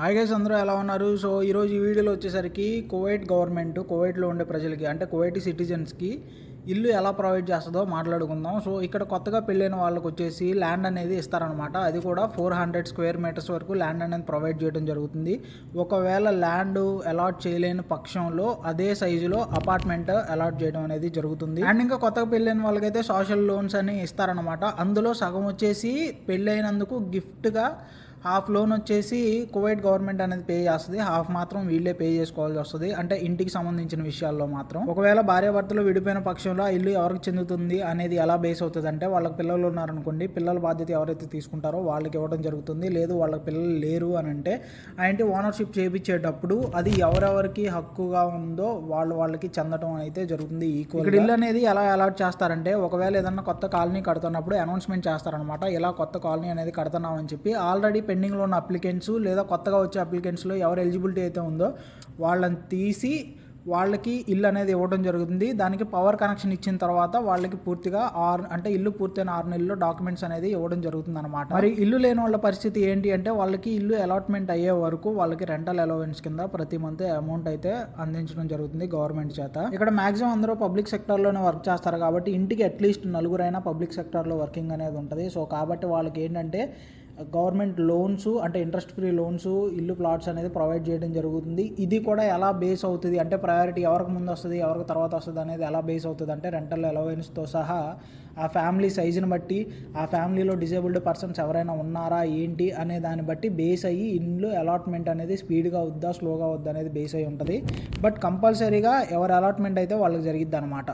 Hi guys అందరూ ఎలా ఉన్నారు? సో ఈరోజు ఈ వీడియోలో వచ్చేసరికి కువైట్ గవర్నమెంట్ కువైట్లో ఉండే ప్రజలకి అంటే కువైటీ సిటిజన్స్కి ఇల్లు ఎలా ప్రొవైడ్ చేస్తుందో మాట్లాడుకుందాం. సో ఇక్కడ కొత్తగా పెళ్ళైన వాళ్ళకి వచ్చేసి ల్యాండ్ అనేది ఇస్తారనమాట అది కూడా ఫోర్ హండ్రెడ్ స్క్వేర్ మీటర్స్ వరకు ల్యాండ్ అనేది ప్రొవైడ్ చేయడం జరుగుతుంది. ఒకవేళ ల్యాండ్ అలాట్ చేయలేని పక్షంలో అదే సైజులో అపార్ట్మెంట్ అలాట్ చేయడం అనేది జరుగుతుంది. అండ్ ఇంకా కొత్తగా పెళ్ళైన వాళ్ళకైతే సోషల్ లోన్స్ అని ఇస్తారనమాట అందులో సగం వచ్చేసి పెళ్ళైనందుకు గిఫ్ట్గా హాఫ్ లోన్ వచ్చేసి కువైట్ గవర్నమెంట్ అనేది పే చేస్తుంది. హాఫ్ మాత్రం వీళ్ళే పే చేసుకోవాల్సి వస్తుంది. అంటే ఇంటికి సంబంధించిన విషయాల్లో మాత్రం. ఒకవేళ భార్యాభర్తలు విడిపోయిన పక్షంలో ఆ ఇల్లు ఎవరికి చెందుతుంది అనేది ఎలా బేస్ అవుతుంది అంటే వాళ్ళకి పిల్లలు ఉన్నారనుకోండి పిల్లల బాధ్యత ఎవరైతే తీసుకుంటారో వాళ్ళకి ఇవ్వడం జరుగుతుంది. లేదు వాళ్ళకి పిల్లలు లేరు అని అంటే ఆ ఇంటి ఓనర్షిప్ చేయించేటప్పుడు అది ఎవరెవరికి హక్కుగా ఉందో వాళ్ళు వాళ్ళకి చెందడం అయితే జరుగుతుంది ఈక్వల్ ఇక్కడ ఇల్లు అనేది ఎలా అలాట్ చేస్తారంటే ఒకవేళ ఏదన్నా కొత్త కాలనీ కడుతున్నప్పుడు అనౌన్స్మెంట్ చేస్తారనమాట. ఇలా కొత్త కాలనీ అనేది కడుతున్నామని చెప్పి ఆల్రెడీ పెండింగ్లో ఉన్న అప్లికెంట్స్ లేదా కొత్తగా వచ్చే అప్లికెంట్స్లో ఎవరు ఎలిజిబిలిటీ అయితే ఉందో వాళ్ళని తీసి వాళ్ళకి ఇల్లు అనేది ఇవ్వడం జరుగుతుంది. దానికి పవర్ కనెక్షన్ ఇచ్చిన తర్వాత వాళ్ళకి పూర్తిగా ఆరు అంటే ఇల్లు పూర్తయిన ఆరు నెలల్లో డాక్యుమెంట్స్ అనేది ఇవ్వడం జరుగుతుంది అనమాట మరి ఇల్లు లేని వాళ్ళ పరిస్థితి ఏంటి అంటే వాళ్ళకి ఇల్లు అలాట్మెంట్ అయ్యే వరకు వాళ్ళకి రెంటల్ అలవెన్స్ కింద ప్రతి మంత్ అమౌంట్ అయితే అందించడం జరుగుతుంది గవర్నమెంట్ చేత. ఇక్కడ మాక్సిమం అందరూ పబ్లిక్ సెక్టర్లోనే వర్క్ చేస్తారు కాబట్టి ఇంటికి అట్లీస్ట్ నలుగురైనా పబ్లిక్ సెక్టర్లో వర్కింగ్ అనేది ఉంటుంది. సో కాబట్టి వాళ్ళకి ఏంటంటే గవర్నమెంట్ లోన్స్ అంటే ఇంట్రెస్ట్ ఫ్రీ లోన్స్ ఇల్లు ప్లాట్స్ అనేది ప్రొవైడ్ చేయడం జరుగుతుంది. ఇది కూడా ఎలా బేస్ అవుతుంది? అంటే ప్రయారిటీ ఎవరికి ముందు వస్తుంది ఎవరికి తర్వాత వస్తుంది అనేది ఎలా బేస్ అవుతుంది? అంటే రెంటల్ అలవెన్స్తో సహా ఆ ఫ్యామిలీ సైజుని బట్టి ఆ ఫ్యామిలీలో డిజేబుల్డ్ పర్సన్స్ ఎవరైనా ఉన్నారా ఏంటి అనే దాన్ని బట్టి బేస్ అయ్యి ఇల్లు అలాట్మెంట్ అనేది స్పీడ్గా వద్దా స్లోగా వద్దా అనేది బేస్ అయి ఉంటుంది. బట్ కంపల్సరీగా ఎవరి అలాట్మెంట్ అయితే వాళ్ళకి జరిగిద్ది అనమాట